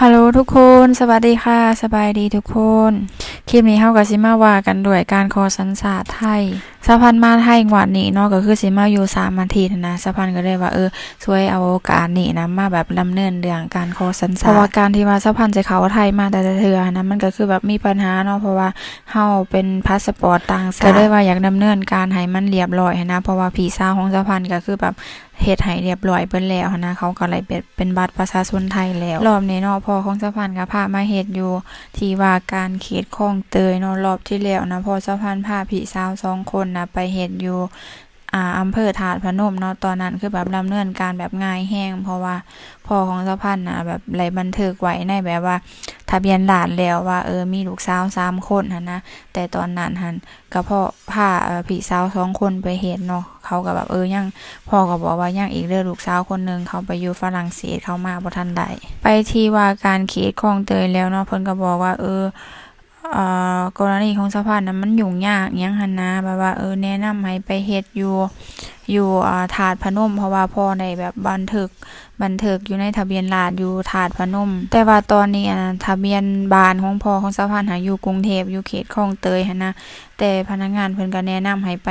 ฮัลโหลทุกคน สวัสดีค่ะ สบายดีทุกคน คลิปนี้เฮากับสิมาว่ากันด้วยการขอสัญชาติไทยสะพันมาไทยงวดนี้เนาะก็คือสิมาอยู่3อาทิตย์นะสะพันก็เลยว่าเออช่วยเอาโอกาสนี้นะมาแบบดำเนินเรื่องการขอสัญชาติเพราะว่าการที่ว่าสะพันจะเข้าไทยมาแต่ละเทื่อนะมันก็คือแบบมีปัญหาเนาะเพราะว่าเฮาเป็นพาสปอร์ตต่างชาติก็เลยว่าอยากดำเนินการให้มันเรียบร้อยหั้นนะเพราะว่าพี่สาวของสะพันก็คือแบบเฮ็ดให้เรียบร้อยเบิ่แล้วนนะเขาก็เลยเป็นเป็นบัตรประชาชนไทยแล้วรอบนี้เนาะพอของสะพานก็พามาเฮ็ดอยู่ ที่ว่าการเขตคลองเตยเนาะรอบที่แล้วนะพอสะพานพาพี่สาวสองคนนะไปเฮ็ดอยู่ อ่าอำเภอถาดพนมเนาะตอนนั้นคือแบบดำเนินการแบบง่ายแฮงเพราะว่าพ่อของสะพานนะแบบไหลบันทึกไว้ในแบบว่า ทะเบียนราษฎร์แล้วว่าเออมีลูกสาวสามคนหันนะแต่ตอนนั้นหันก็พ่อพาพี่สาวสองคนไปเฮ็ดเนาะเขาก็แบบเออยังพ่อก็บอกว่ายังอีกเด้อลูกสาวคนหนึ่งเขาไปอยู่ฝรั่งเศสเขามาบ่ทันได้ไปที่ว่าการเขตคลองเตยแล้วเนาะเพิ่นก็บอกว่าเออ กรณีของสะพานนั้นมันยุ่งยากอิหยังหั่นนะแบบว่าเออแนะนำให้ไปเฮ็ดอยู่อยู่าถาดพนม เพราะว่าพ่อได้แบบบันทึกบันทึกอยู่ในทะเบียนราษอยู่ถาดพนม แต่ว่าตอนนี้ทะเบียนบ้านของพ่อของสะพานหาอยู่กรุงเทพอยู่เขตคลองเตยนะแต่พนักงานเพิ่นก็แนะนำให้ไป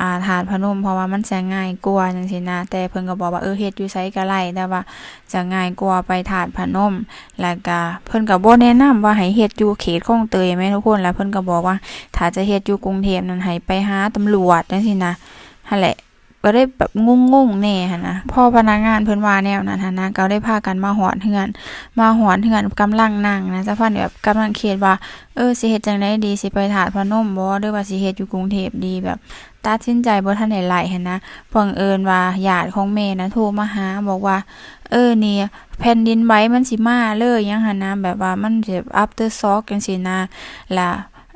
อาถาดพนม เพราะว่ามันจะง่ายกว่าจังซี่นะแต่เพิ่นก็บอกว่าเออเฮ็ดอยู่ไสก็ได้แต่ว่าจะง่ายกว่าไปถาดพนม แล้วก็เพิ่นก็บ่แนะนำว่าให้เฮ็ดอยู่เขตคลองเตยแม่ทุกคนแล้วเพิ่นก็บอกว่าถ้าจะเฮ็ดอยู่กรุงเทพนั้นให้ไปหาตำรวจจังซี่นะหั่นแหละ ก็ได้แบบงงๆแน่หั่นะพ่อพนักงานเพิ่นว่าแนวนั้นหั่นนะก็ได้พากันมาหอดเฮือน มาหอนเฮือนกำลังนั่งนะสะพันแบบกำลังคิดว่าเออสิเฮ็ดจังไดดีสิไปถาดพนมบ่หรือว่าสิเฮ็ดอยู่กรุงเทพดีแบบตัดสินใจบ่ทันได้ไหลหันนะเพิ่งเอิญว่าญาติของแม่นะโทรมาหาบอกว่า เออนี่แผ่นดินไหวมันสิมาเลยยังหันนะแบบว่ามันสิ after shock จังซี่นะล่ะ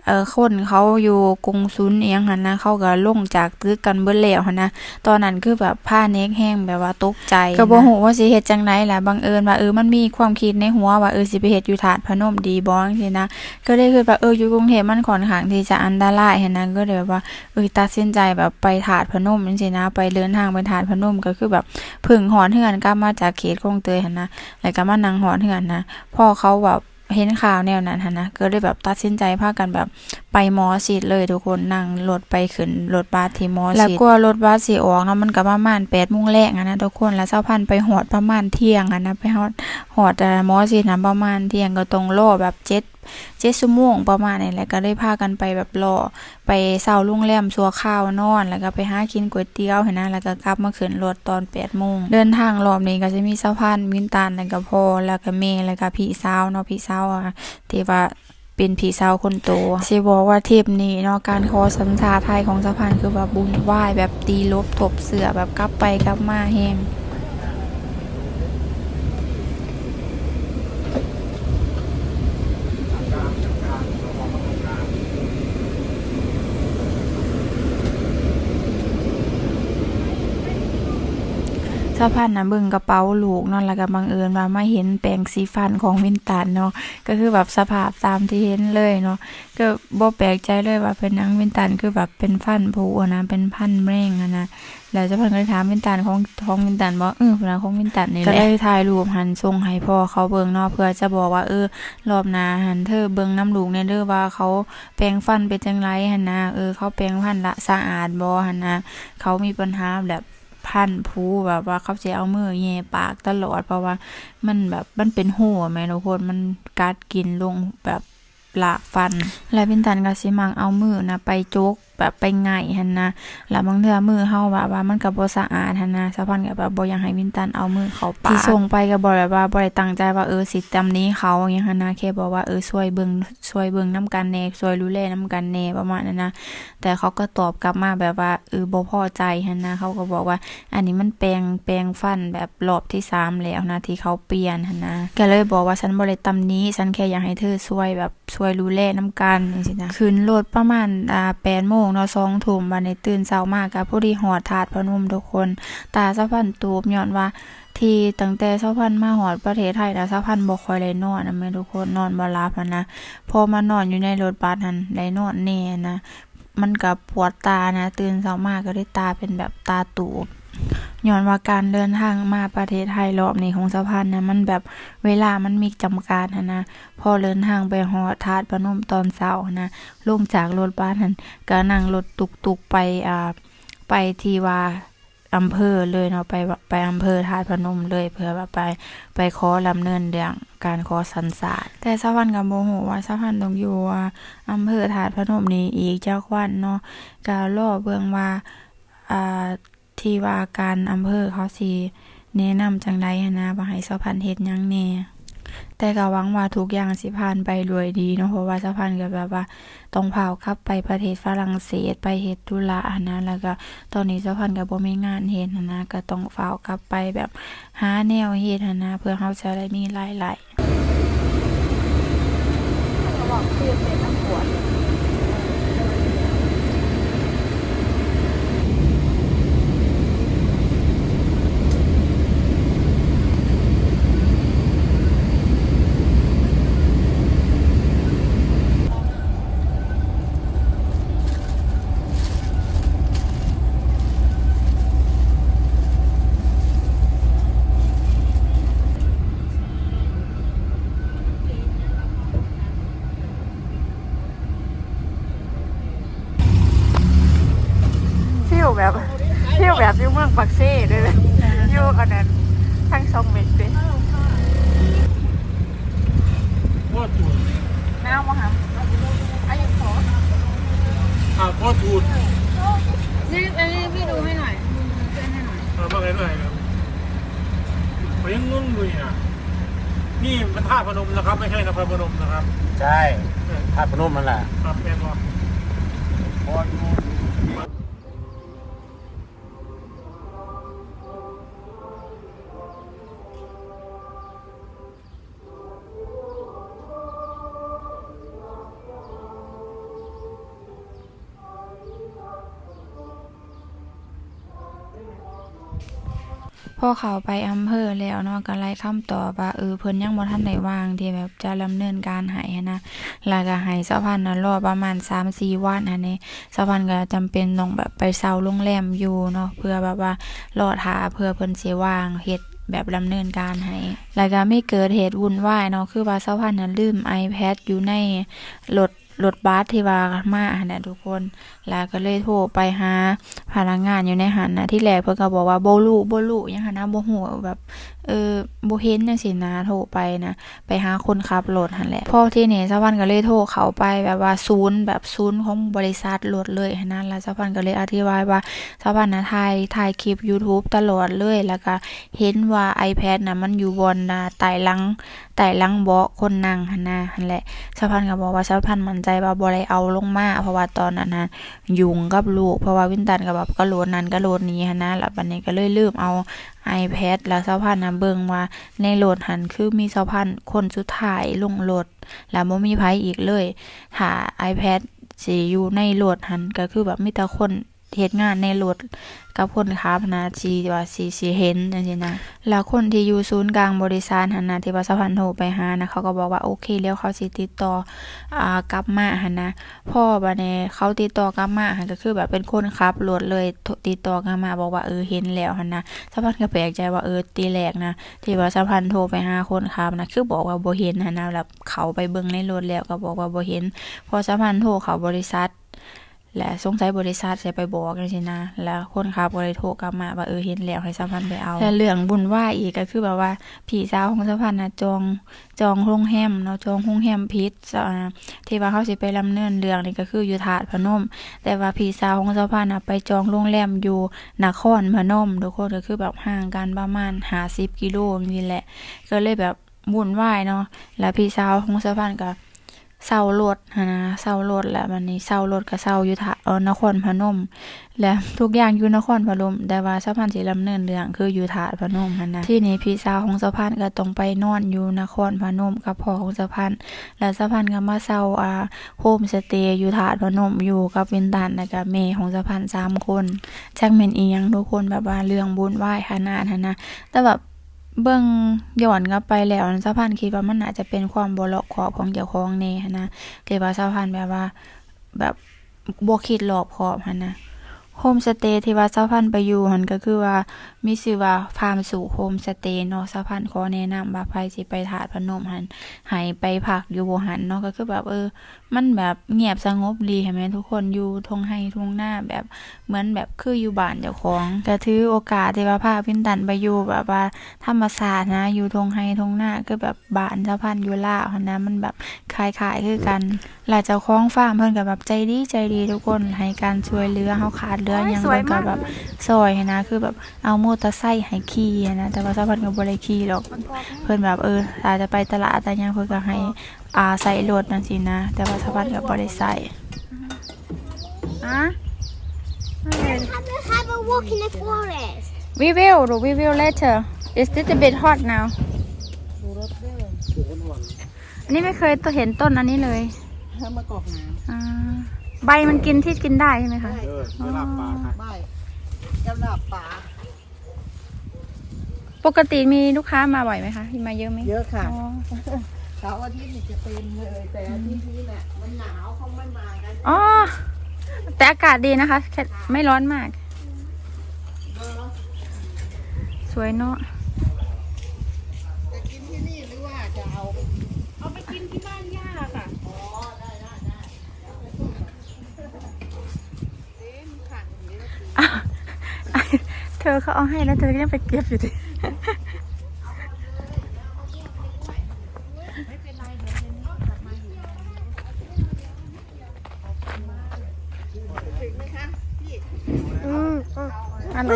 เออคนเขาอยู่กงสุลอียงหันนะเขาก็ลงจากตึกกันเบิดแล้วหันนะตอนนั้นคือแบบพาเน็กแห้งแบบว่าตกใจก็บ่ฮู้ว่าสิเฮ็ดจังไดล่ะบังเอิญว่าเออมันมีความคิดในหัวว่าเออสิไปเฮ็ดอยู่ถาดพนมดีบ่จังซี่นะก็เลยคิดว่าเอออยู่กรุงเทพมันค่อนข้างที่จะอันตรายหันนะก็เลยแบบว่าเออตัดสินใจแบบไปถาดพนมจังซี่นะ ไปเดินทางไปถาดพนมก็คือแบบพึ่งหอนเฮือนกลับมาจากเขตคลองเตยหันนะแล้วก็มานั่งหอนเฮือนนะพ่อเขาแบบ เห็นข่าวแนวนั้นนนะก็เลยแบบตัดสินใจพากันแบบไปมอสิเลยทุกคนนั่งรถไปขึ้นรถบัสที่มอสิแล้วกลัวรถบัสสีออกเนาะมันก็ประมาณ8:00นแรงอะนะทุกคนแล้วเจ้าพันไปหอดประมาณเที่ยงอะนะไปหอดหอดมอสินะประมาณเที่ยงก็ตรงโลแบบเจ็ด เจ็ดชั่วโมงประมาณนี้แหละก็ได้พากันไปแบบรอไปเซาโรงแรมสัวข้าวนอน แล้วก็ไปหากินก๋วยเตี๋ยวเห็นนะแล้วก็กลับมาขึ้นรถตอนแปดโมงเดินทางรอบนี้ก็จะมีสะพานมินตานแล้วก็พอแล้วก็แม่แล้วก็พี่สาวเนาะพี่สาวอะที่ว่าเป็นพี่สาวคนโตสิบอกว่าเทปนี้เนาะการขอสัญชาไทยของสะพานคือแบบบุญไหวายแบบตีลบถบเสือแบบกลับไปกลับมาแฮง สะพานนะเบิ่งกระเป๋าลูกเนาะแล้วก็บังเอิญว่ามาเห็นแปรงสีฟันของวินตันเนาะก็คือแบบสภาพตามที่เห็นเลยเนาะก็บ่แปลกใจเลยว่าเป็นหยังวินตันคือแบบเป็นฟันผุนะเป็นพันแม่งนะแล้วเจ้าพิ่นก็ถามวินตันของของวินตันบอกเออพนว่าของวินตันนี่แหละก็เลยถ่ายรูปหันส่งให้พ่อเขาเบิ่งเนาะเพื่อจะบอกว่าเออรอบหน้าหันเธอเบิ่งน้ำลูกแน่เด้อว่าเขาแปรงฟันเป็นจังไรหันนะเออเขาแปรงฟันละสะอาดบ่หันนะเขามีปัญหาแบบ พันผู้แบบว่าเขาจะเอามือแย่ปากตลอด เพราะว่ามันแบบมันเป็นหัวแม่ทุกคนมันกัดกินลงแบบหลากฟัน และพินตันก็สิมังเอามือนะไปจก แบบไปไงหันนะแล้วบางเทื่อมือเฮาแบบว่ามันก็บ่สะอาดหันนะสะพันก็แบบบ่อยากให้วินตันเอามือเขาปากที่ส่งไปก็บ่ได้ว่าบ่ได้ตั้งใจว่าเออสิตำหนี้เขาอหยังหั่นนะแค่บอกว่าเออช่วยเบิ่งช่วยเบิ่งนํกันแน่ช่วยดูแลนํกันแน่ประมาณนั้นนะแต่เขาก็ตอบกลับมาแบบว่าเออบ่พอใจหันนะเขาก็บอกว่า อันนี้มันแปลงแปลงฟันแบบรอบที่สามแล้วนะที่เขาเปลี่ยนหันนะก็เลยบอกว่าฉันบ่ได้ตำหนี้ฉันแค่อยากให้เธอช่วยแบบช่วยดูแลน้ำกันจังซี่นะขึ้นรถประมาณอ่า8โมงเนาะ2ทุ่มวันี้ตื่นเช้ามากก็พอดีฮอดถาดพนมทุกคน ตาสะพันตูบย้อนว่า ทีตั้งแต่สะพันมาหอดประเทศไทยนะเช้าพันบกคอยได้นอนนะแม่ทุกคนนอนบาลาพันนะพอมานอนอยู่ในรถบัสนั้นไรนอนแน่นะมันกับปวดตานะ ตื่นเช้ามาก็ได้ตาเป็นแบบตาตูบ ย้อนว่าการเดินทางมาประเทศไทยรอบนี้ของสะพานนะมันแบบเวลามันมีจำกัดหั้นะพอเดินทางไปฮอดธาตุพนมตอนเช้าหั้นะลงจากรถบัสหันก็นั่งรถตุกๆไปอ่าไปที่ว่าอำเภอเลยเนาะไปไปอำเภอธาตุพนมเลยเพื่อว่าไปไปขอลำเนินเรื่องการขอสัญชาติแต่สะพานก็บ่ฮู้ว่าสะพานต้องอยู่ว่าอำเภอธาตุพนมนี้อีกเจักวันเนาะก็รอเบิ่งว่าอ่า ที่ว่าการอำเภอเขาสิแนะนำจังไดนะว่าให้สะพานเฮ็ดยังแน่แต่ก็หวังว่าทุกอย่างสิผ่านไปด้วยดีเนาะเพราะว่าสะพานก็แบบว่าต้องพาวกลับไปประเทศฝรั่งเศสไปเฮ็ดธุระนะแล้วก็ตอนนี้สะพานก็บ่มีงานเฮ็ดนะก็ต้องพากลับไปแบบหาแนวเฮ็ดนะเพื่อเราจะได้มีรายได้ ฟิวแบบฟิวแบบอยู่เมืองปักเซ่เลยเลยอยู่อันนั้นทั้งสองเม็ดเลย พ่อทูน น้ำมหาอายุขอ อ่าพ่อทูน นี่อันนี้พี่ดูให้หน่อยเพื่อนให้หน่อย อ่าว่าไงด้วยครับผ มยังงงอยู่อะนี่มันท่าตุพนมนะครับ ไม่ใช่นครพนมนะครับ ใช่ธาตุพนมนั่นแหละครับแม่นบ่พอ พอเขาไปอำเภอแล้วเนาะก็ไล่คำตอบว่าเออเพิ่นยังบ่ทันได้วางที่แบบจะดำเนินการให้นะแล้วก็ให้สะพานนั้นรอประมาณ3-4วันหันนี้สะพานก็จำเป็นต้องแบบไปเช่าโรงแรมอยู่เนาะเพื่อแบบว่ารอท่าเพื่อเพิ่นสิวางเฮ็ดแบบดำเนินการให้ แล้วก็ไม่เกิดเหตุวุ่นวายเนาะ คือว่าสะพานนั้นลืม iPad อยู่ในรถ รถบัสที่ว่ามาหันน่ะทุกคนแล้วก็เลยโทรไปหาพนักงานอยู่ในหันนะที่แรกเพิ่นก็บอกว่าบ่รู้บ่รู้หยังหันนะบ่ฮู้แบบเออบเห็นจังซี่นะโทรไปนะไปหาคนขับรถหันแหละพ่อที่เนี่สะพันก็เลยโทรเขาไปแบบว่าศูนย์แบบศูนย์ของบริษัทรถเลยนนั้นแล้วสะพันก็เลยอธิบายว่าสะพันนะถ่ายถ่ายคลิป YouTube ตลอดเลยแล้วก็เห็นว่า iPad นะมันอยู่บนนะใต้หลังใต้หลังเบาะคนนั่งหันนะหันแหละสะพันก็บอกว่าสะพันมั่นใจว่าบ่ได้เอาลงมาเพราะว่าตอนนั้นนะยุงกับลูกเพราะว่าวินตันก็แบบก็โหลดนั้นก็โหลดนี้หันนะแล้วบัดนี้ก็เลยลืมเอา iPad แล้วเซาพันนะเบิงว่าในโหลดหันคือมีเซาพันคนสุดท้ายลงโหลด แล้วบ่มีไผอีกเลยถ้า iPad สิอยู่ในโหลดหันก็คือแบบมีแต่คน เฮ็ดงานในโหลดกับคนขับนะสิว่าสิสิเห็นจังซี่นะแล้วคนที่อยู่ศูนย์กลางบริษัทหันนะที่ว่าสะพันโทรไปหานะเขาก็บอกว่าโอเคแล้วเขาสิติดต่ออ่ากลับมาหันนะพ่อบัดนี้เขาติดต่อกลับมาหันก็คือแบบเป็นคนขับรถเลยติดต่อกลับมาบอกว่าเออเห็นแล้วหันนะสะพันก็แปลกใจว่าเออตีแรกนะที่ว่าสะพันโทรไปหาคนขับนะคือบอกว่าบ่เห็นหันนะแล้วเขาไปเบิ่งในรถแล้วก็บอกว่าบ่เห็นพอสะพันโทรเขาบริษัท และสงสัยบริษัทจะไปบอกจังซี่นะ แล้วคนขับก็เลยโทรกลับมาว่าเออเห็นแล้วให้สะพันไปเอา และเรื่องบุญว่าอีกก็คือแบบว่าพี่สาวของสะพันนะจองจองโรงแรมเนาะจองโรงแรมผิดอ่าที่ว่าเขาสิไปดำเนินเรื่องนี่ก็คืออยู่ถาดพนม แต่ว่าพี่สาวของสะพานนะไปจองโรงแรมอยู่นครพนมทุกคนก็คือแบบห่างกันประมาณ50กิโลนี่แหละ ก็เลยแบบวุ่นวาเนาะแล้วพี่สาวของสะพานก็ เช่ารถนะเช่ารถแล้วบัดนี้เช่ารถก็เช่าอยู่ถาเออนครพนม และทุกอย่างอยู่นครพนม แต่ว่าสะพานสิดำเนินเรื่องคืออยู่ถาดพนมนนะที่นี้พี่สาวของสะพานก็ต้องไปนอนอยู่นครพนมกับพ่อของสะพานแล้วสะพานก็มาเช่าอ่าโฮมสเตย์อยู่ถาดพนมอยู่กับวินตันแล้วก็แม่ของสะพานสามคนแจักแม่นอียังทุกคนแบบว่าเรื่องบุญไหว้ขนาดนะแต่แบบ เบิ่งย้อนกลับไปแล้วสะพานคิดว่ามันอาจจะเป็นความบ่รอบคอบของเจ้าของแน่หั้นนะที่ว่าสะพานแบบว่า แบบบ่คิดรอบคอบหั้นนะโฮมสเตย์ที่ว่าสะพันไปอยู่หันก็คือว่ามีชื่อว่าฟาร์มสู่โฮมสเตย์เนาะสะพันขอแนะนำว่าใครสิไปถาดพนมหันให้ไปพักอยู่บ่หันเนาะก็คือแบบเออ มันแบบเงียบสงบดีเห็นไหมทุกคนอยู่ทงไห้ทงหน้าแบบเหมือนแบบคืออยู่บ้านเจ้าของก็ถือโอกาสที่ว่าพาพินตันไปอยู่แบบว่าธรรมศาสตร์นะ อยู่ทงไห้ทงหน้าก็แบบบ้านสะพันอยู่ล่าหันนะมันแบบคล้ายคือกันหลายเจ้าของฟาร์มเพิ่นก็แบบใจดีใจดีทุกคนให้การช่วยเหลือเฮาขาดเหลือหยังเพิ่นก็แบบซอยนะคือแบบเอามอเตอร์ไซค์ให้ขี่หั้นนะแต่ว่าสะพันก็บ่ได้ขี่หรอกเพิ่นแบบเอออาจจะไปตลาดแต่หยังเพิ่นก็ให้อ่าใส่รถนั่นสินะ แต่ว่าสะพันก็บ่ได้ใส่อะ Have a, have a walk in the forest. we will we will later it's little bit hot now อันนี้ไม่เคยตัวเห็นต้นอันนี้เลยมากอกน้อ่าใบมันกินที่กินได้ใช่ไหมคะเออเวลาปลาค่ะำไม่กำลับป่า ปกติมีลูกค้ามาบ่อยไหมคะมาเยอะไหมเยอะค่ะ อ๋อเสาร์อาทิตย์นี่จะเป็นเลยแต่อาทิตย์นี้แหละมันหนาวเขาไม่มากันอ๋อแต่อากาศดีนะคะแค่ไม่ร้อนมาก สวยเนาะจะกินที่นี่หรือว่าจะเอาเอาไปกินที่บ้านย่าค่ะอ้าวเธอเขาเอาให้แล้วเธอก็ยังไปเก็บอยู่ดิ Mm. อะไร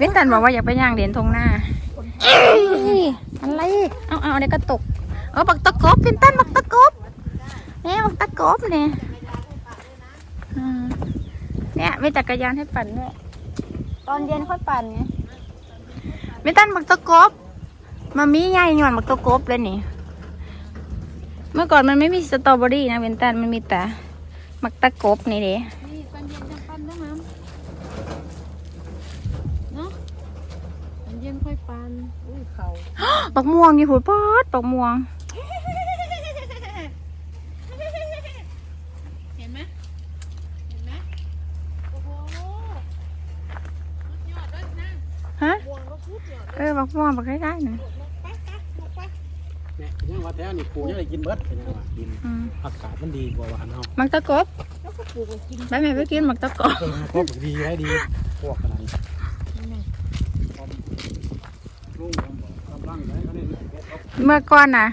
วินตันบอกว่าอยากไปย่างเหรียญทงหน้าอะไรเอาเอาเดี๋ยวก็ตกเออบักตะกบวินตันบักตะกบเนี่ยบักตะกบเนี่ยอืมเนี่ยมีจักรยานให้ปั่นด้วยตอนเย็นค่อยปั่นไง วินตันบักตะกบมามีใหญ่หย่อนบักตะกบเลยนี่ เมื่อก่อนมันไม่มีสตรอเบอรี่นะเวนตันมันมีแต่บักตะกบนี่เด้นี่ตอนเย็นจะปั้นได้มั้ยเนาะตอนเย็นค่อยปั้นอุ้ยเขาบักม่วงอยู่หูปอดบักม่วง เห็นไหมเห็นไหมโอ้โหสุดยอดเลยนะ ฮะ บวงก็สุดยอด เออ บักม่วงบักคล้ายๆนะไปไปลูกไปเนี่ยยังว่าแต่นี่ปูยังได้กินเบิดเป็นยังว่ากินอืมอากาศมันดีกว่าหวานเฮาบักตะกบไปแม่ไปกินบักตะกบเออพวกดีได้ดีพวกขนาดนี้ลุงกำลังได้ก็นี่เมื่อก่อนน่ะ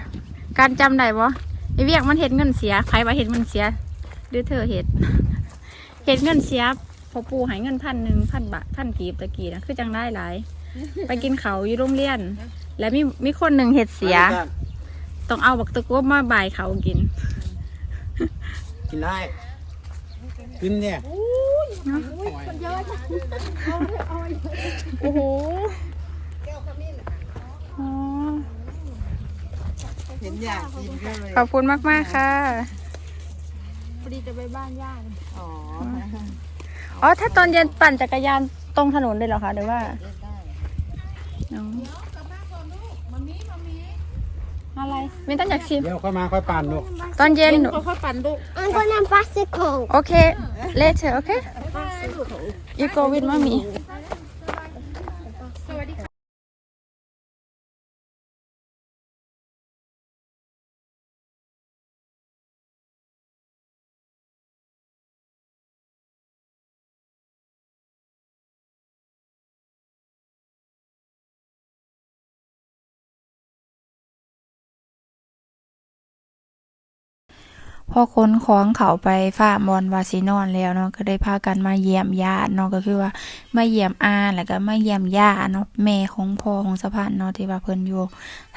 การจำได้บ่ไอเวียกมันเห็ดเงินเสียใครว่าเห็ดเงินเสียหรือเธอเห็ด เห็ดเงินเสียพอปูใหายเงินพันหนึ่งพันบาทพันกีบตะกี้นะคือจังได้หลาย ไปกินเขาวอยู่โรงเรียน แล้วมีมีคนหนึ่งเห็ดเสียต้องเอาบักตะกบมาบ่ายเขากิน กินได้ กินเนี่ยโอ้โหอ๋อเห็นอยากกินก็เลยขอบคุณมาก ๆ ค่ะ พอดีจะไปบ้านย่าเลยอ๋อ อ๋อ ถ้าตอนเย็นปั่นจักรยานตรงถนนเลยเหรอคะ หรือว่า อ๋ออะไรไม่ต้องอยากชิม เดี๋ยวค่อยมาค่อยปั่นลูกตอนเย็นค่อยๆปั่นลูก I'm gonna bicycle. โอเค later โอเค you go with mommy พอค้นของเขาไปฟามบอลวาซินอนแล้วเนาะก็ได้พากันมาเยี่ยมญาติเนาะก็คือว่ามาเยี่ยมอาแล้วก็มาเยี่ยมย่าเนาะแม่ของพ่อของสะพานเนาะที่ว่าเพิ่นอยู่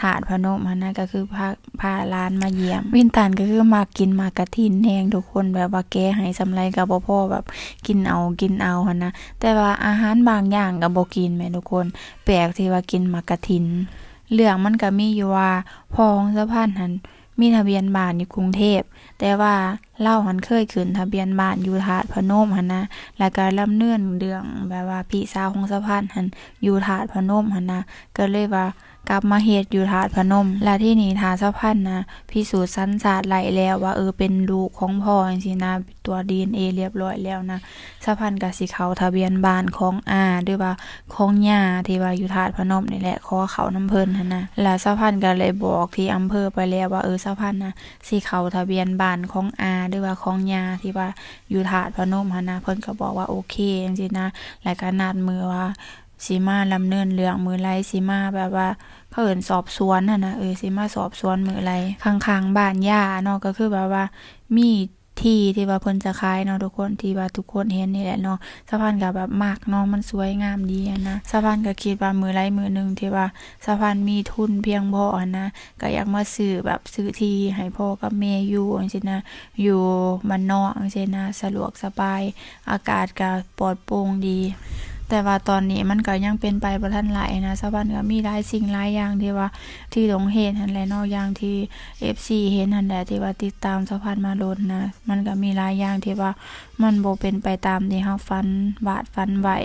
ถาดพนมหันนะก็คือพาพาหลานมาเยี่ยม วินตันก็คือมากินมากระทินแหงทุกคนแบบว่าแกให้สำไรกับบ่พ่อแบบกินเอากินเอาหันนะแต่ว่าอาหารบางอย่างก็บ่กินแม่ทุกคน แปลกที่ว่ากินมากระทินเรื่องมันก็มีอยู่ว่าพ่อของสะพานหัน มีทะเบียนบ้านอยู่กรุงเทพ แต่ว่าเล่าหันเคยขึ้นทะเบียนบ้านอยู่ถาดพนมหันนะ แล้วก็ลำเนื่อนเรื่องแบบว่าพี่สาวของสะพานหันอยู่ถาดพนมหันนะ ก็เลยว่า กลับมาเฮ็ดอยู่ถาดพนม และที่นี่ทาสะพันนะพิสูจน์สัญชาติไหลแล้วว่าเออเป็นลูกของพ่อจังๆนะตัว DNA เรียบร้อยแล้วนะสะพันก็สิเขาทะเบียนบ้านของอาหรือว่าของย่าที่ว่าอยู่ถาดพนมนี่แหละขอเขาน้ำเพิ่นนะแล้วสะพันก็เลยบอกที่อำเภอไปแล้วว่าเออสะพันนะสิเขาทะเบียนบ้านของอาหรือว่าของย่าที่ว่าอยู่ถาดพนมนะเพิ่นก็บอกว่าโอเคจังๆนะแล้วก็นัดมือว่า สิมาลำเนินเรื่องมือไรสิมาแบบว่า เขาเอินสอบสวนน่ะนะเออสิมาสอบสวนมือไรข้างๆบ้านย่าเนาะก็คือแบบว่า มีที่ที่ว่าเพิ่นจะขายเนาะทุกคนที่ว่าทุกคนเห็นนี่แหละเนาะสะพานก็แบบมากเนาะมันสวยงามดีนะสะพานก็คิดว่ามือไรมือหนึ่งที่ว่าสะพานมีทุนเพียงพอนะก็อยากมาซื้อแบบซื้อที่ให้พ่อกับแม่อยู่จังซี่นะอยู่บ้านนอกจังซี่นะสะดวกสบายอากาศก็ปลอดโปร่งดี แต่ว่าตอนนี้มันก็ยังเป็นไปบ่ทันหลายนะสะพันก็มีหลายสิ่งหลายอย่างที่ว่าที่ต้องเห็นหั่นแหละเนอกอย่างที่ FC เห็นหั่นแหละที่ว่าติดตามสะพันมาโดนนะมันก็มีหลายอย่างที่ว่ามันบ่เป็นไปตามที่เฮาฝันวาดฝันไว้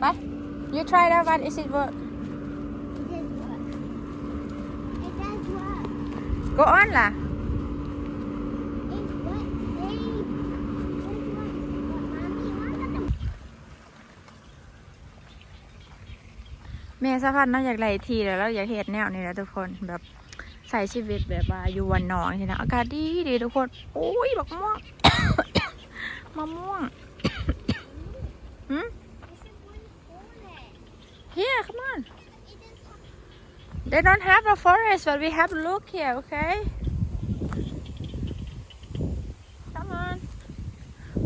ไป you try that one is it work It does work. go on ล่ะ It works. Hey. It works. But mommy, what are the แม่สะพันเนาะอยากไหลทีแล้วเราอยากเฮ็ดแนวนี้แหละทุกคนแบบใส่ชีวิตแบบว่าอยู่วันนอกใช่นะอากาศดีดีทุกคนโอ้ยบักม่วงมะม่วงหืม Here, come on. They don't have a forest, but we have look here, okay? Come on.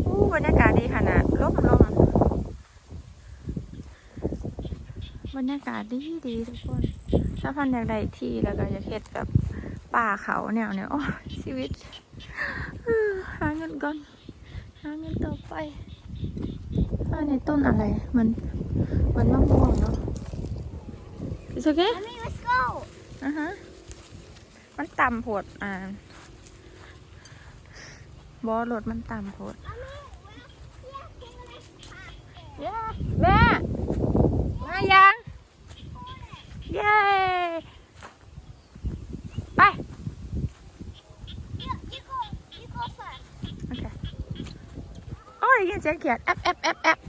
อู้บรรยากาศดีขนาดลมลมบ รรยากาศดีดีทุกคนถ้าพันอยากได้ที่แล้วก็อยากเฮ็ดแบบป่าเขาแนวเนี่ยโอ้ยชีวิตอื้อหาเงินก่อนหาเงินต่อไปอันนี้ต้นอะไรมันมันมะม่วงเนาะ It's okay Mommy, let's go. อะฮะมันต่ำโพดอ่าบอรถมันต่ำโพดย่าแม่มายัง เย้ ไป Okay. Oh, you can take it. Up, up, up, up.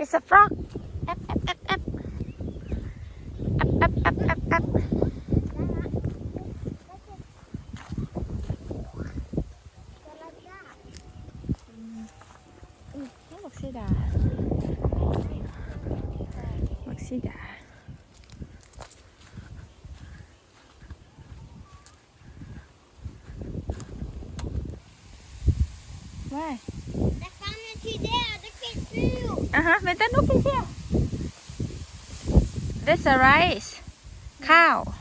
It's a frog. Up, up, up, up. Up, up, up, up, up. Maxida. Maxida. Uh-huh, vänta nu finns jag. There's a rice. Cow.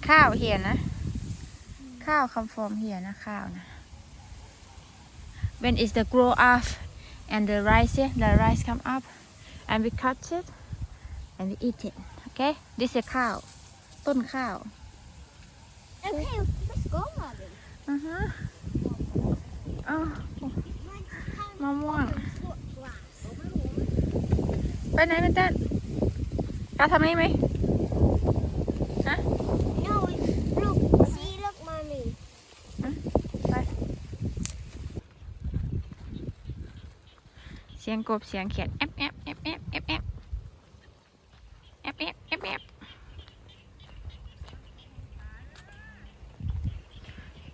Cow here นะ Cow come from here นะ cow นะ When is the grow up and the rice here, the rice come up and we cut it and we eat it. Okay? This is a cow. ต้นข้าว Okay, let's go, mommy. อือฮะอ้าวมะม่วง ไปไหนเป็นเต้นกาทำนี่ไหม No, it's, look. See, look, mommy. ไป เสียงกบเสียงเขียนแอบแอบแอบแอบแอบแอบแอบแอบแอบแอบ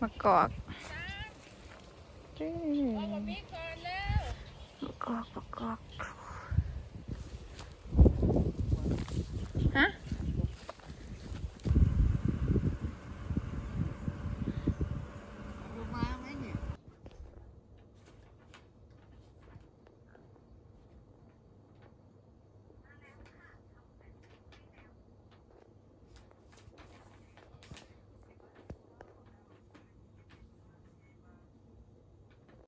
มากอกเอ้ยมากอกมากอก